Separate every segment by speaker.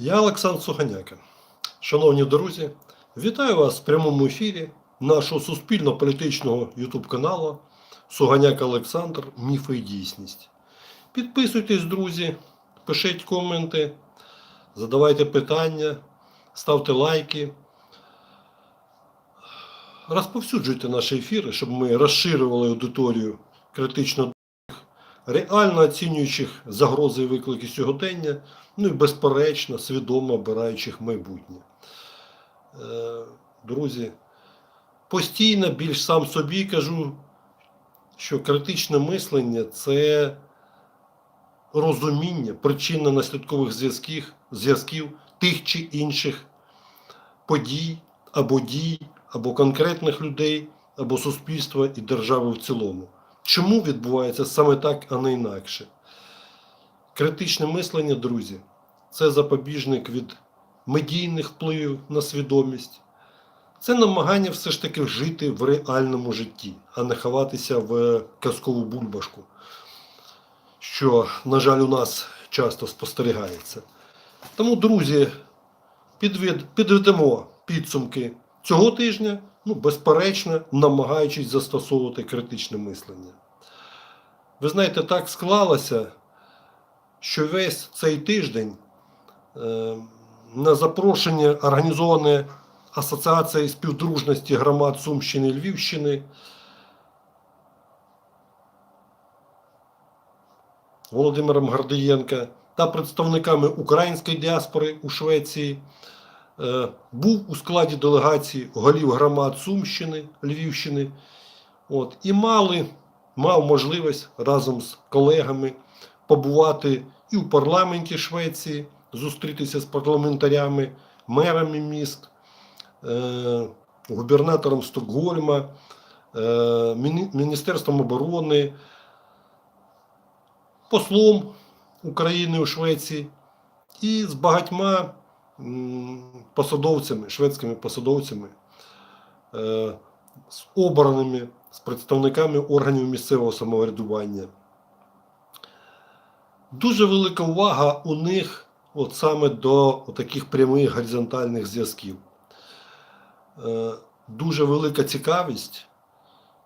Speaker 1: Я Олександр Суганяка. Шановні друзі, вітаю вас в прямому ефірі нашого суспільно-політичного YouTube каналу Суганяк Олександр Міфи і дійсність. Підписуйтесь, друзі, пишіть коменти, задавайте питання, ставте лайки. Розповсюджуйте наші ефіри, щоб ми розширювали аудиторію критично реально оцінюючих загрози і виклики сьогодення, ну і безперечно, свідомо обираючих майбутнє. Е, Друзі, постійно більш сам собі кажу, що критичне мислення це розуміння причинно-наслідкових зв'язків, зв'язків тих чи інших подій або дій, або конкретних людей, або суспільства і держави в цілому. Чому відбувається саме так, а не інакше? Критичне мислення, друзі, це запобіжник від медійних впливів на свідомість. Це намагання все ж таки жити в реальному житті, а не ховатися в казкову бульбашку, що, на жаль, у нас часто спостерігається. Тому, друзі, підведемо підсумки цього тижня, ну, безперечно, намагаючись застосовувати критичне мислення. Ви знаєте, так склалося, що весь цей тиждень е, на запрошення організоване Асоціація співдружності громад Сумщини і Львівщини Володимиром Гордієнка та представниками української діаспори у Швеції був у складі делегації голів громад Сумщини, Львівщини. От, і мали, мав можливість разом з колегами побувати і у парламенті Швеції, зустрітися з парламентарями, мерами міст, е, губернатором Стокгольма, е, Міністерством оборони, послом України у Швеції і з багатьма посадовцями, шведськими посадовцями, е, з обраними, з представниками органів місцевого самоврядування. Дуже велика увага у них от саме до таких прямих горизонтальних зв'язків. Е, Дуже велика цікавість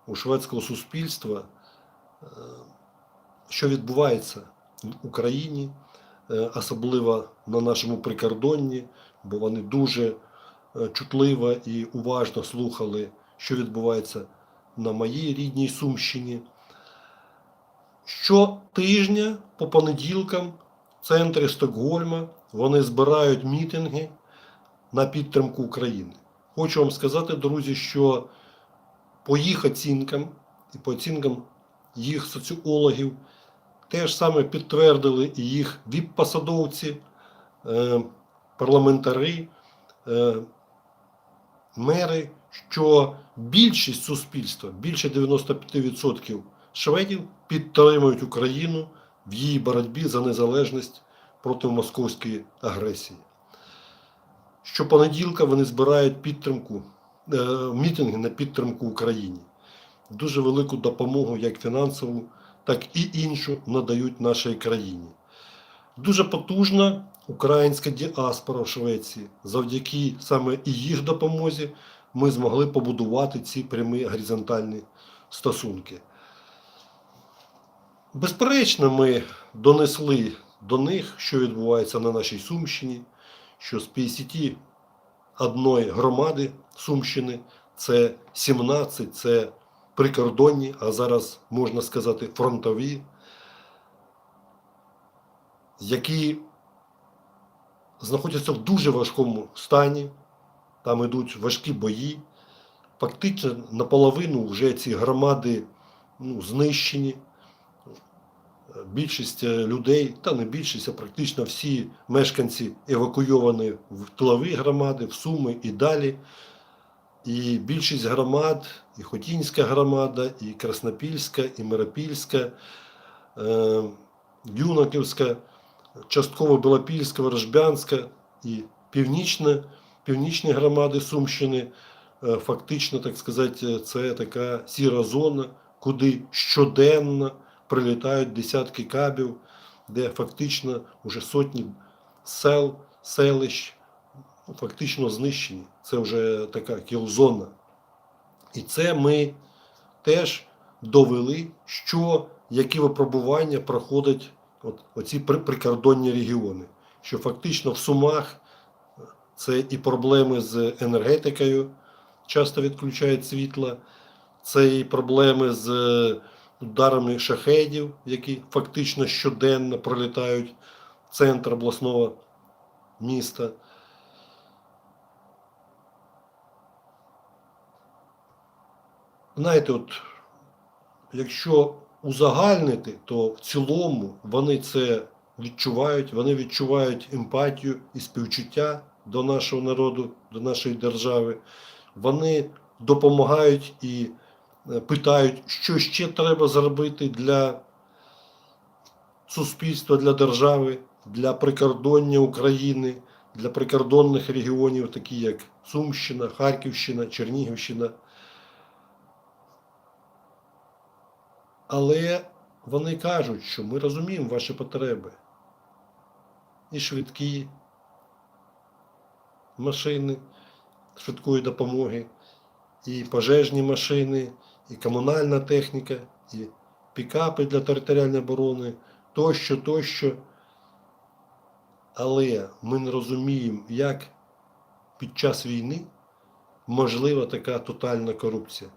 Speaker 1: у шведського суспільства, е, що відбувається в Україні, особливо на нашому прикордонні, бо вони дуже е, чутливо і уважно слухали, що відбувається на моїй рідній Сумщині. Щотижня по понеділкам в центрі Стокгольма вони збирають мітинги на підтримку України. Хочу вам сказати, друзі, що по їх оцінкам і по оцінкам їх соціологів теж саме підтвердили і їх віп-посадовці, е, парламентари, е, мери, що більшість суспільства, більше 95% шведів підтримують Україну в її боротьбі за незалежність проти московської агресії. Щопонеділка вони збирають підтримку, е, мітинги на підтримку Україні. Дуже велику допомогу, як фінансову, так і іншу надають нашій країні. Дуже потужна українська діаспора в Швеції. Завдяки саме і їх допомозі ми змогли побудувати ці прямі горизонтальні стосунки. Безперечно, ми донесли до них, що відбувається на нашій Сумщині, що з 51 громади Сумщини це 17, це прикордонні, а зараз можна сказати фронтові, які знаходяться в дуже важкому стані, там йдуть важкі бої. Фактично наполовину вже ці громади ну, знищені. Більшість е, людей, та не більшість, а практично всі мешканці евакуйовані в тилові громади, в Суми і далі. І більшість громад, і Хотінська громада, і Краснопільська, і Миропільська, е, Юнаківська, частково Білопільська, Ворожбянська і Північна, північні громади Сумщини. Е, Фактично, так сказати, це така сіра зона, куди щоденно прилітають десятки кабів, де фактично вже сотні сел селищ фактично знищені. Це вже така кілзона. І це ми теж довели, що які випробування проходять от, оці прикордонні регіони. Що фактично в Сумах це і проблеми з енергетикою, часто відключають світло, це і проблеми з е, ударами шахедів, які фактично щоденно пролітають в центр обласного міста. Знаєте, от якщо узагальнити, то в цілому вони це відчувають, вони відчувають емпатію і співчуття до нашого народу, до нашої держави. Вони допомагають і е, питають, що ще треба зробити для суспільства, для держави, для прикордоння України, для прикордонних регіонів, такі як Сумщина, Харківщина, Чернігівщина. Але вони кажуть, що ми розуміємо ваші потреби. І швидкі машини швидкої допомоги, і пожежні машини, і комунальна техніка, і пікапи для територіальної оборони, тощо, тощо. Але ми не розуміємо, як під час війни можлива така тотальна корупція.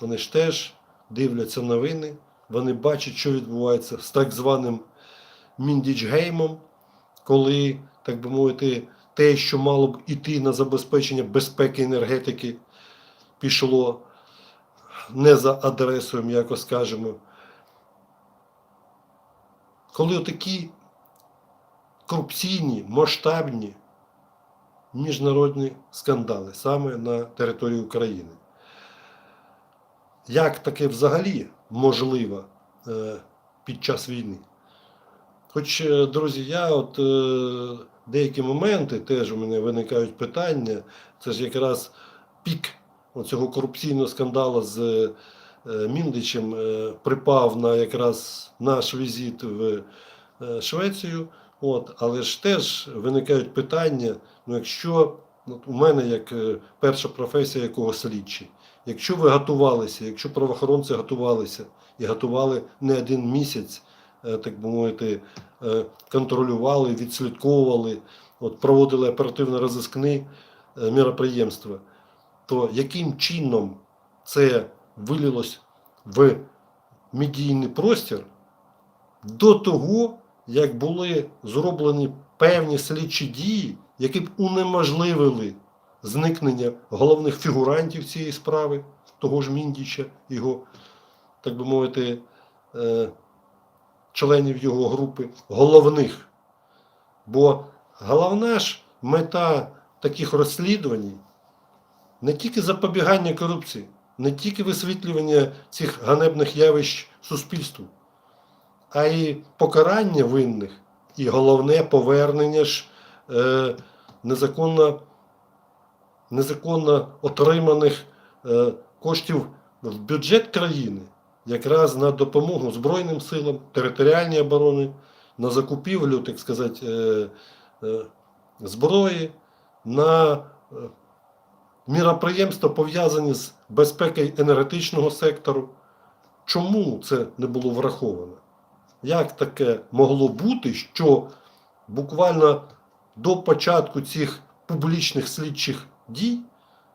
Speaker 1: Вони ж теж дивляться новини, вони бачать, що відбувається з так званим Міндічгеймом, коли, так би мовити, те, що мало б іти на забезпечення безпеки енергетики, пішло не за адресою, м'яко скажемо. Коли отакі корупційні, масштабні міжнародні скандали саме на території України. Як таке взагалі можливо е, під час війни? Хоч, е, друзі, я от е, деякі моменти теж у мене виникають питання. Це ж якраз пік цього корупційного скандалу з Міндичем припав на якраз наш візит в Швецію. От, але ж теж виникають питання, ну якщо от у мене як перша професія якого слідчий, якщо ви готувалися, якщо правоохоронці готувалися і готували не один місяць, е, так би мовити, е, контролювали, відслідковували, от, проводили оперативно-розіскні е, міроприємства, то яким чином це вилилось в медійний простір до того, як були зроблені певні слідчі дії, які б унеможливили зникнення головних фігурантів цієї справи, того ж Міндіча, його, так би мовити, е, членів його групи, головних. Бо головна ж мета таких розслідувань не тільки запобігання корупції, не тільки висвітлювання цих ганебних явищ суспільству, а й покарання винних, і головне повернення ж е, незаконно, незаконно отриманих е, коштів в бюджет країни, якраз на допомогу Збройним силам, територіальній оборони, на закупівлю, так сказати, е, е, зброї, на міроприємства, пов'язані з безпекою енергетичного сектору. Чому це не було враховано? Як таке могло бути, що буквально до початку цих публічних слідчих дій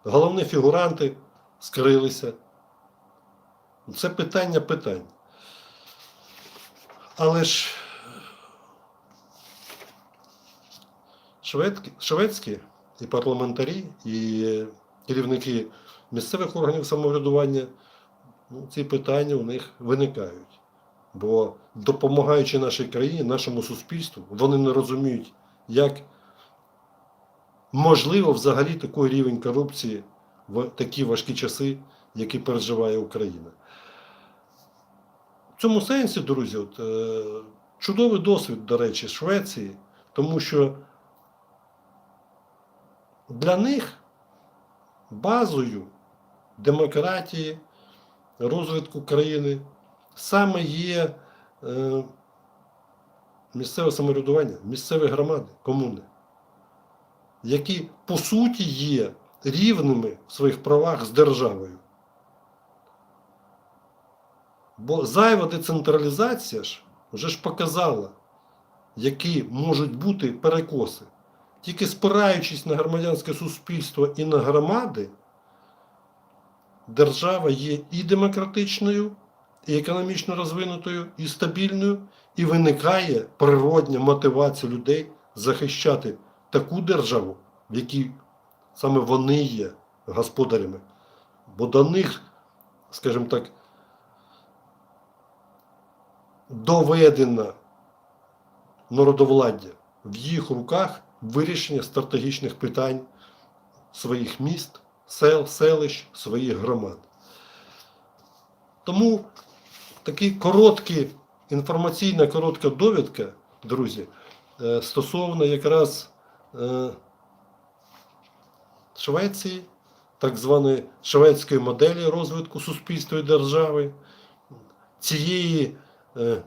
Speaker 1: головні фігуранти скрилися? Це питання питань. Але ж шведські, шведські і парламентарі, і керівники місцевих органів самоврядування, ну, ці питання у них виникають. Бо допомагаючи нашій країні, нашому суспільству, вони не розуміють, як можливо взагалі такий рівень корупції в такі важкі часи, які переживає Україна. В цьому сенсі, друзі, от, е, чудовий досвід, до речі, Швеції, тому що для них базою демократії, розвитку країни саме є е, місцеве самоврядування, місцеві громади, комуни. Які по суті є рівними в своїх правах з державою. Бо зайва децентралізація ж вже ж показала, які можуть бути перекоси. Тільки спираючись на громадянське суспільство і на громади, держава є і демократичною, і економічно розвинутою, і стабільною, і виникає природня мотивація людей захищати таку державу, в якій саме вони є господарями. Бо до них, скажімо так, доведено народовладдя в їх руках вирішення стратегічних питань своїх міст, сел, селищ, своїх громад. Тому такі короткі, інформаційна коротка довідка, друзі, е, стосовно якраз Швеції, так званої шведської моделі розвитку суспільства і держави, цієї е,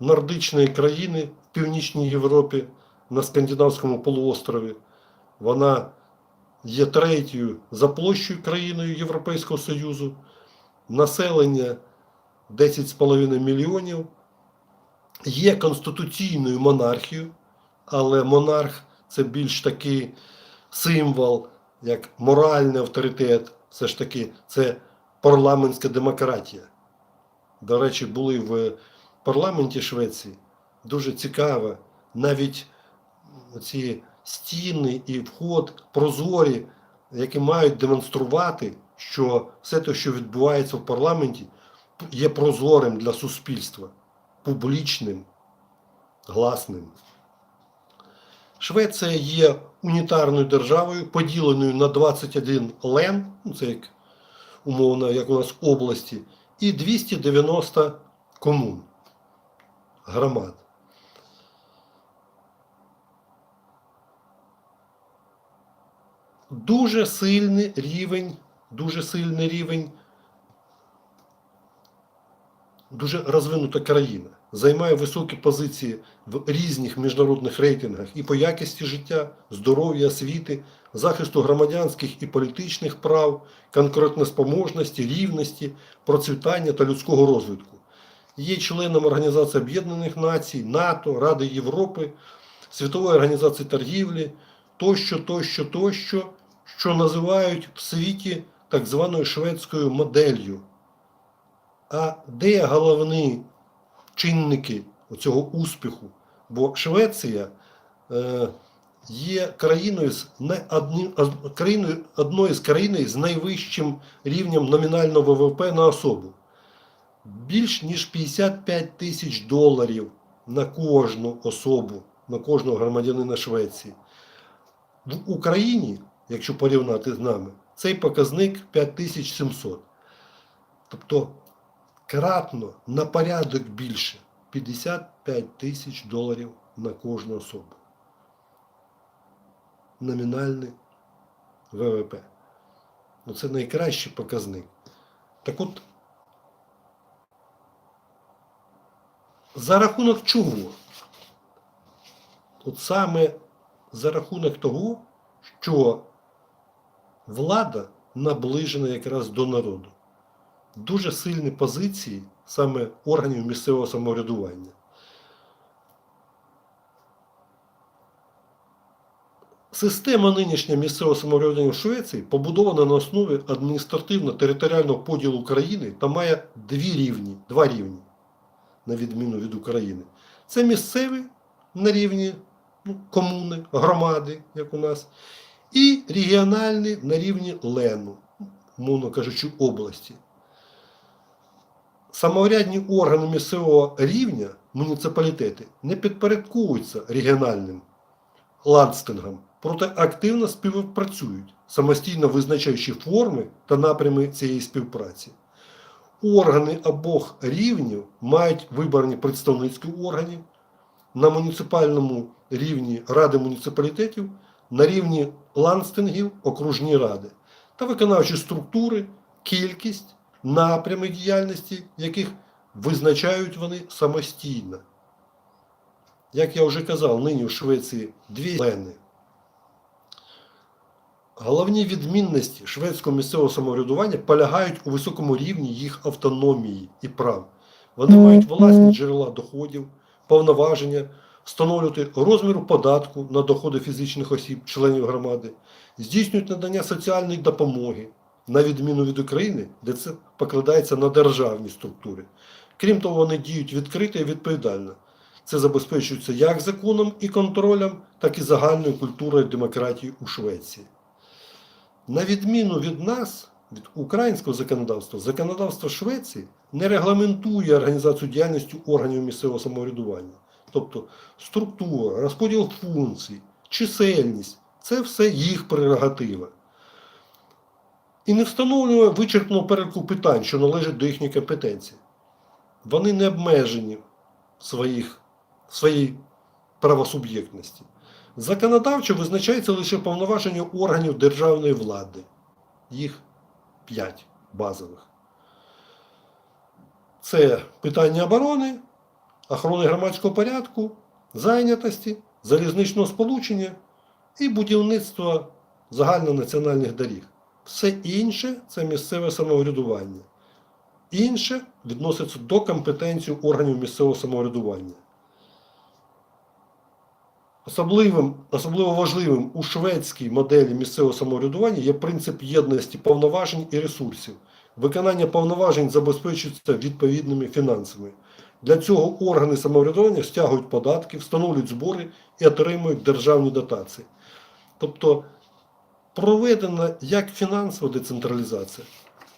Speaker 1: нордичної країни в Північній Європі на Скандинавському полуострові. Вона є третьою за площею країною Європейського Союзу. Населення 10,5 мільйонів. Є конституційною монархією, але монарх це більш такий символ, як моральний авторитет. Все ж таки, це парламентська демократія. До речі, були в парламенті Швеції дуже цікаво. Навіть ці стіни і вход прозорі, які мають демонструвати, що все те, що відбувається в парламенті, є прозорим для суспільства, публічним, гласним. Швеція є унітарною державою, поділеною на 21 лен, ну це як умовно, як у нас області, і 290 комун, громад. Дуже сильний рівень, дуже сильний рівень, дуже розвинута країна. Займає високі позиції в різних міжнародних рейтингах і по якості життя, здоров'я, освіти, захисту громадянських і політичних прав, конкурентнеспроможності, рівності, процвітання та людського розвитку. Є членом Організації Об'єднаних Націй, НАТО, Ради Європи, Світової організації торгівлі, тощо, тощо, тощо, що називають в світі так званою шведською моделлю. А де головні чинники цього успіху? Бо Швеція е, є країною з не одним, а- країною, одною з країн з найвищим рівнем номінального ВВП на особу. Більш ніж 55 тисяч доларів на кожну особу, на кожного громадянина Швеції. В Україні, якщо порівняти з нами, цей показник 5700. Тобто кратно на порядок більше 55 тисяч доларів на кожну особу. Номінальний ВВП. Ну, це найкращий показник. Так от, за рахунок чого? От саме за рахунок того, що влада наближена якраз до народу. Дуже сильні позиції саме органів місцевого самоврядування. Система нинішнього місцевого самоврядування в Швеції побудована на основі адміністративно-територіального поділу країни та має дві рівні, два рівні, на відміну від України. Це місцеві на рівні ну, комуни, громади, як у нас, і регіональні на рівні Лену, мовно кажучи, області. Самоврядні органи місцевого рівня, муніципалітети, не підпорядковуються регіональним ландстингам, проте активно співпрацюють, самостійно визначаючи форми та напрями цієї співпраці. Органи обох рівнів мають виборні представницькі органи на муніципальному рівні ради муніципалітетів, на рівні ландстингів, окружні ради та виконавчі структури, кількість, напрями діяльності, яких визначають вони самостійно. Як я вже казав, нині в Швеції дві лени Головні відмінності шведського місцевого самоврядування полягають у високому рівні їх автономії і прав. Вони мають власні джерела доходів, повноваження, встановлювати розміру податку на доходи фізичних осіб, членів громади, здійснюють надання соціальної допомоги, на відміну від України, де це покладається на державні структури. Крім того, вони діють відкрито і відповідально. Це забезпечується як законом і контролем, так і загальною культурою демократії у Швеції. На відміну від нас, від українського законодавства, законодавство Швеції не регламентує організацію діяльності органів місцевого самоврядування. Тобто структура, розподіл функцій, чисельність це все їх прерогатива. І не встановлює вичерпного переліку питань, що належать до їхньої компетенції. Вони не обмежені своїх, своїй правосуб'єктності. Законодавчо визначається лише повноваження органів державної влади. Їх п'ять базових. Це питання оборони, охорони громадського порядку, зайнятості, залізничного сполучення і будівництва загальнонаціональних доріг. Все інше це місцеве самоврядування. Інше відноситься до компетенції органів місцевого самоврядування. Особливим, особливо важливим у шведській моделі місцевого самоврядування є принцип єдності повноважень і ресурсів. Виконання повноважень забезпечується відповідними фінансами. Для цього органи самоврядування стягують податки, встановлюють збори і отримують державні дотації. Тобто проведена як фінансова децентралізація,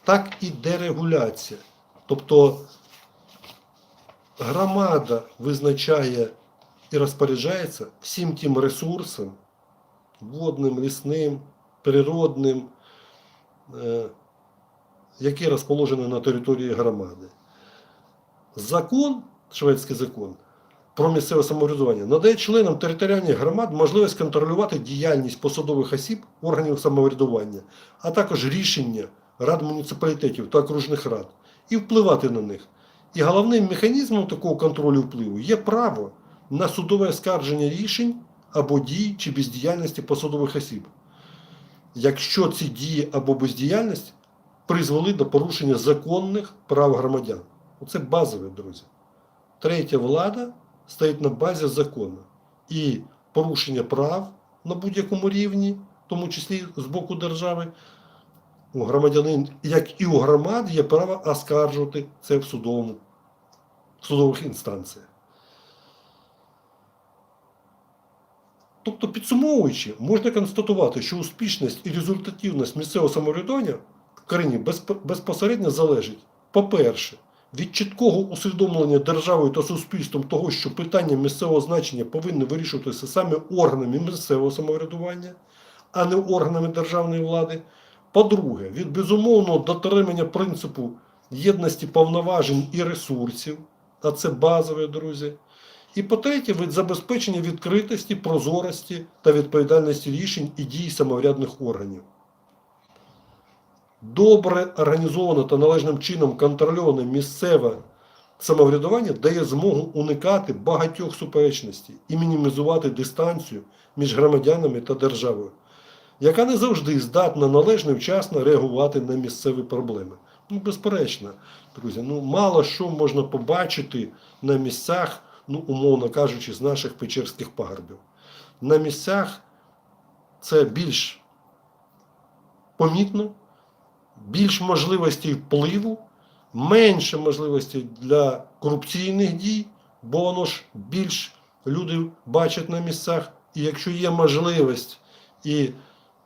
Speaker 1: так і дерегуляція. Тобто громада визначає і розпоряджається всім тим ресурсом, водним, лісним, природним, е, які розположені на території громади. Закон, шведський закон про місцеве самоврядування надає членам територіальних громад можливість контролювати діяльність посадових осіб органів самоврядування, а також рішення рад муніципалітетів та окружних рад і впливати на них. І головним механізмом такого контролю впливу є право на судове оскарження рішень або дій чи бездіяльності посадових осіб, якщо ці дії або бездіяльність призвели до порушення законних прав громадян. Оце базове, друзі. Третя влада стоїть на базі закону. І порушення прав на будь-якому рівні, в тому числі з боку держави, у громадянин, як і у громад, є право оскаржувати це в судовому, в судових інстанціях. Тобто, підсумовуючи, можна констатувати, що успішність і результативність місцевого самоврядування в країні безпосередньо залежить, по-перше, від чіткого усвідомлення державою та суспільством того, що питання місцевого значення повинні вирішуватися саме органами місцевого самоврядування, а не органами державної влади. По-друге, від безумовного дотримання принципу єдності повноважень і ресурсів, а це базове, друзі. І по-третє, від забезпечення відкритості, прозорості та відповідальності рішень і дій самоврядних органів. Добре організоване та належним чином контрольоване місцеве самоврядування дає змогу уникати багатьох суперечностей і мінімізувати дистанцію між громадянами та державою, яка не завжди здатна належно вчасно реагувати на місцеві проблеми. Ну, безперечно, друзі, ну мало що можна побачити на місцях, ну, умовно кажучи, з наших печерських пагорбів. На місцях це більш помітно, більш можливостей впливу, менше можливостей для корупційних дій, бо воно ж більш люди бачать на місцях. І якщо є можливість і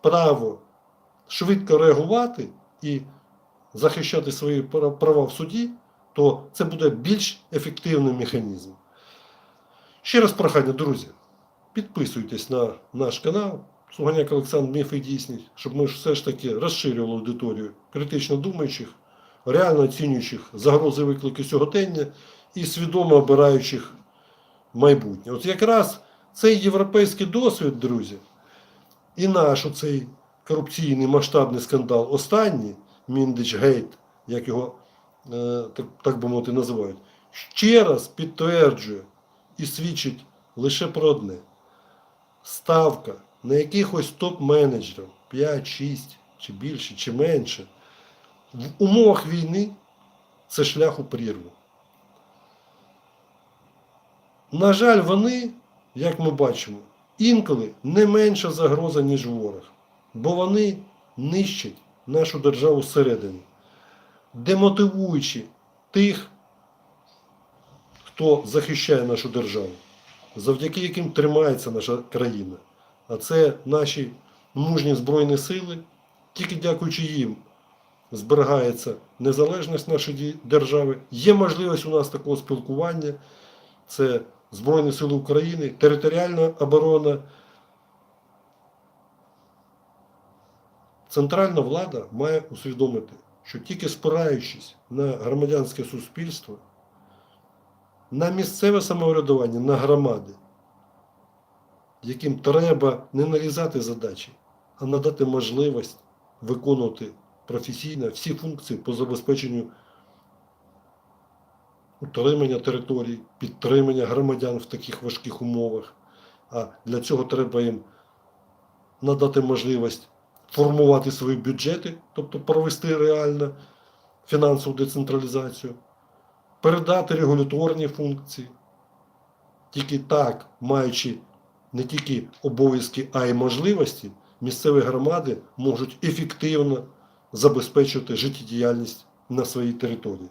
Speaker 1: право швидко реагувати і захищати свої права в суді, то це буде більш ефективний механізм. Ще раз прохання, друзі, підписуйтесь на наш канал. Суганяк Олександр Міф і дійсність, щоб ми ж все ж таки розширювали аудиторію критично думаючих, реально оцінюючих загрози виклики сьогодення і свідомо обираючих майбутнє. От якраз цей європейський досвід, друзі, і наш оцей корупційний масштабний скандал, останній, Міндич Гейт, як його е, так би мовити називають, ще раз підтверджує і свідчить лише про одне: ставка на якихось топ-менеджерів, 5, 6 чи більше, чи менше. В умовах війни це шлях у прірву. На жаль, вони, як ми бачимо, інколи не менша загроза, ніж ворог, бо вони нищать нашу державу зсередини, демотивуючи тих, хто захищає нашу державу, завдяки яким тримається наша країна. А це наші мужні Збройні сили, тільки дякуючи їм зберігається незалежність нашої держави. Є можливість у нас такого спілкування. Це Збройні Сили України, територіальна оборона. Центральна влада має усвідомити, що тільки спираючись на громадянське суспільство, на місцеве самоврядування, на громади, яким треба не нарізати задачі, а надати можливість виконувати професійно всі функції по забезпеченню утримання територій, підтримання громадян в таких важких умовах. А для цього треба їм надати можливість формувати свої бюджети, тобто провести реально фінансову децентралізацію, передати регуляторні функції. Тільки так, маючи не тільки обов'язки, а й можливості, місцеві громади можуть ефективно забезпечувати життєдіяльність на своїй території.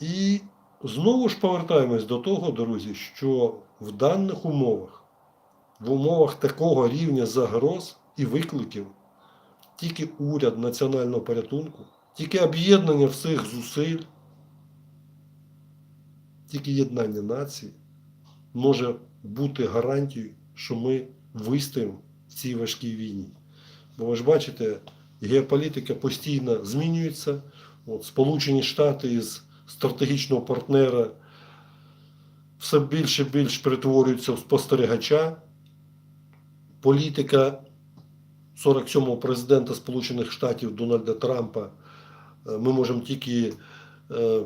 Speaker 1: І знову ж повертаємось до того, друзі, що в даних умовах, в умовах такого рівня загроз і викликів, тільки уряд національного порятунку, тільки об'єднання всіх зусиль, тільки єднання нації може бути гарантією, що ми вистоїмо в цій важкій війні. Бо ви ж бачите, геополітика постійно змінюється. От, Сполучені Штати із стратегічного партнера все більше і більш перетворюються в спостерігача. Політика 47-го президента Сполучених Штатів Дональда Трампа е, ми можемо тільки е,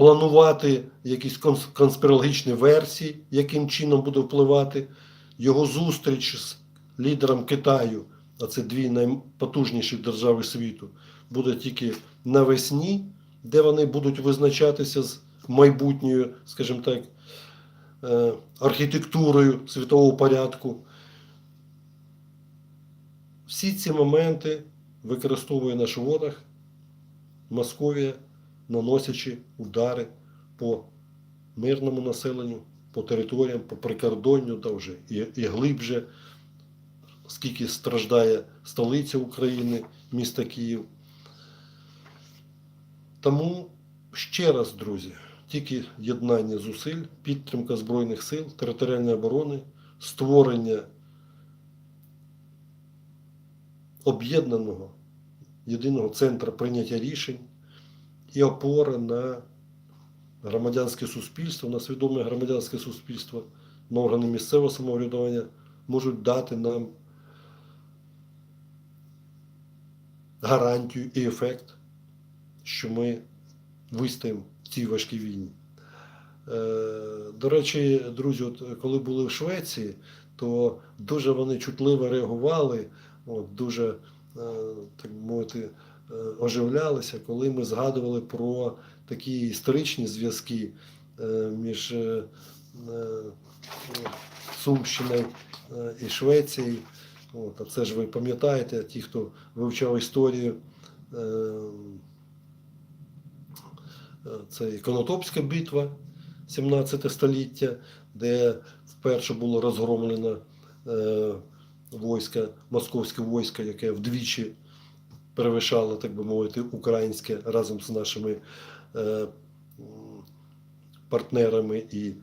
Speaker 1: планувати якісь конспірологічні версії, яким чином буде впливати його зустріч з лідером Китаю, а це дві найпотужніші держави світу, буде тільки навесні, де вони будуть визначатися з майбутньою, скажімо так, е, архітектурою світового порядку. Всі ці моменти використовує наш ворог, Московія, наносячи удари по мирному населенню, по територіям, по прикордонню та вже і, і глибше, скільки страждає столиця України, місто Київ. Тому ще раз, друзі, тільки єднання зусиль, підтримка Збройних сил, територіальної оборони, створення об'єднаного єдиного центру прийняття рішень і опора на громадянське суспільство, на свідоме громадянське суспільство, на органи місцевого самоврядування можуть дати нам гарантію і ефект, що ми вистоїмо в цій важкій війні. Е, До речі, друзі, от коли були в Швеції, то дуже вони чутливо реагували, от, дуже, е, так мовити, оживлялися, коли ми згадували про такі історичні зв'язки е, між е, е, Сумщиною е, і Швецією. От, а це ж ви пам'ятаєте, ті, хто вивчав історію, е, е, це Конотопська битва 17 століття, де вперше було розгромлено е, військо, московське військо, яке вдвічі перевишало, так би мовити, українське разом з нашими е, партнерами і е,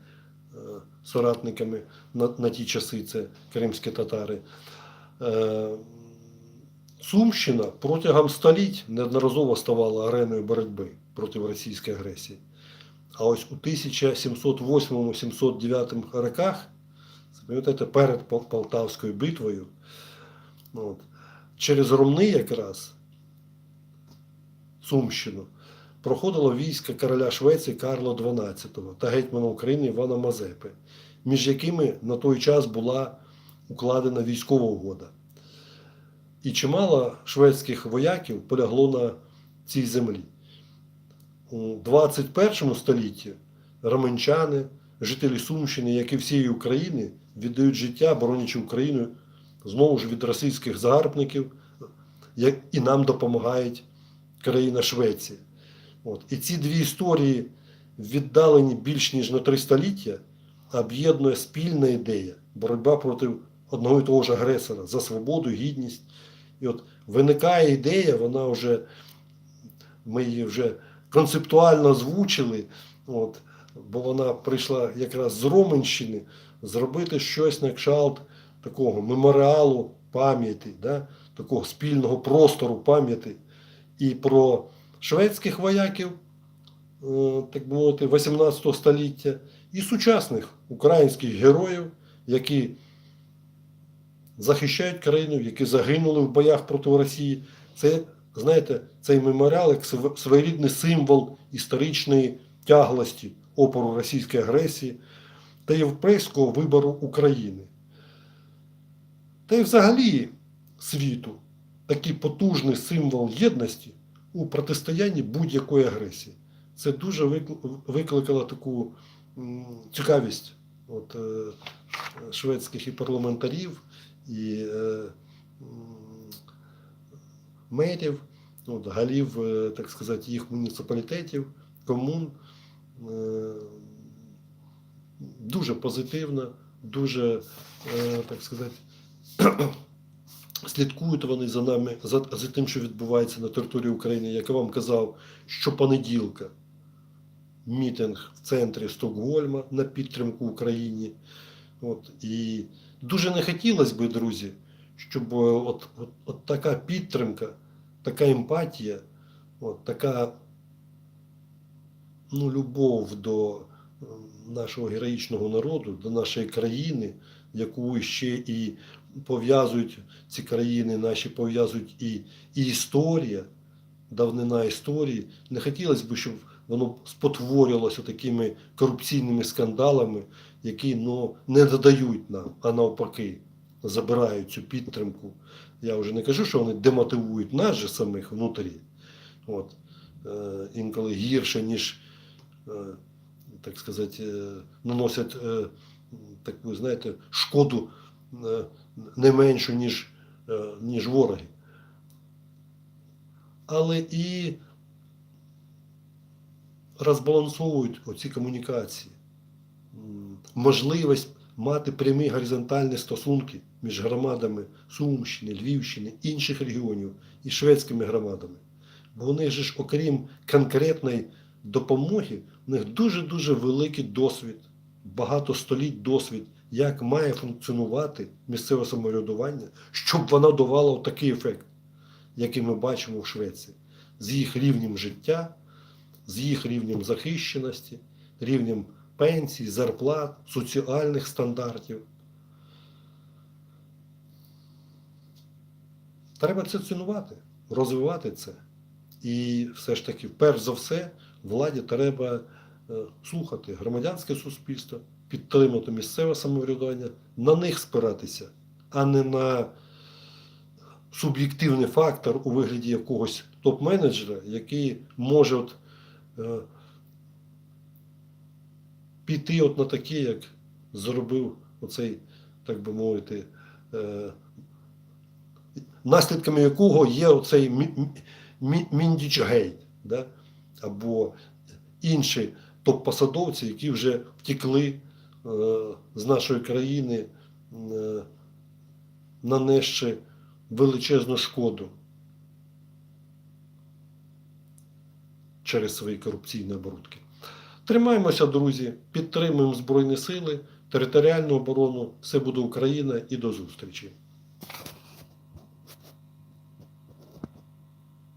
Speaker 1: соратниками на, на ті часи, це кримські татари. Е, Сумщина протягом століть неодноразово ставала ареною боротьби проти російської агресії. А ось у 1708-709 роках, пам'ятаєте, перед Полтавською битвою, от, через Ромни якраз Сумщину проходило військо короля Швеції Карла XII та гетьмана України Івана Мазепи, між якими на той час була укладена військова угода. І чимало шведських вояків полягло на цій землі. У 21 столітті романчани, жителі Сумщини, як і всієї України, віддають життя, боронячи Україну знову ж від російських загарбників, як і нам допомагають країна Швеція. От. І ці дві історії, віддалені більш ніж на три століття, об'єднує спільна ідея боротьба проти одного і того ж агресора за свободу, гідність. І от виникає ідея, вона вже ми її вже концептуально озвучили, от, бо вона прийшла якраз з Роменщини, зробити щось на кшталт такого меморіалу пам'яті, да, такого спільного простору пам'яті і про шведських вояків, е, так мовити, 18 століття, і сучасних українських героїв, які захищають країну, які загинули в боях проти Росії. Це, знаєте, цей меморіал як своєрідний символ історичної тяглості опору російської агресії та європейського вибору України. Та й взагалі світу такий потужний символ єдності у протистоянні будь-якої агресії. Це дуже викликало таку цікавість от, е, шведських і парламентарів, і е, мерів, от, голів, е, так сказати, їх муніципалітетів, комун. Дуже позитивно, дуже, так сказати, слідкують вони за нами, за, за тим, що відбувається на території України. Як я вам казав, щопонеділка мітинг в центрі Стокгольма на підтримку Україні. От, і дуже не хотілося би, друзі, щоб е, от, от, от така підтримка, така емпатія, от, така ну, любов до нашого героїчного народу, до нашої країни, яку ще і пов'язують ці країни, наші пов'язують і, і історія, давнина історії. Не хотілося б, щоб воно спотворювалося такими корупційними скандалами, які ну, не додають нам, а навпаки, забирають цю підтримку. Я вже не кажу, що вони демотивують нас же самих внутрі. От. Е, інколи гірше, ніж, е, так сказати, е, наносять е, таку, знаєте, шкоду не меншу, ніж, е, ніж вороги. Але і розбалансовують оці комунікації. Можливість мати прямі горизонтальні стосунки між громадами Сумщини, Львівщини, інших регіонів і шведськими громадами. Бо же ж, окрім конкретної допомоги, у них дуже-дуже великий досвід, багато століть досвід, як має функціонувати місцеве самоврядування, щоб воно давало такий ефект, який ми бачимо в Швеції, з їх рівнем життя, з їх рівнем захищеності, рівнем пенсій, зарплат, соціальних стандартів. Треба це цінувати, розвивати це. І все ж таки, перш за все, владі треба е, слухати громадянське суспільство, підтримати місцеве самоврядування, на них спиратися, а не на суб'єктивний фактор у вигляді якогось топ-менеджера, який може от, е, піти от на таке, як зробив оцей, так би мовити, е, наслідками якого є оцей Мі- Мі- Міндіч Гейт, да? або інші топ-посадовці, які вже втекли з нашої країни, нанести величезну шкоду через свої корупційні оборудки. Тримаємося, друзі, підтримуємо Збройні Сили, територіальну оборону. Все буде Україна і до зустрічі.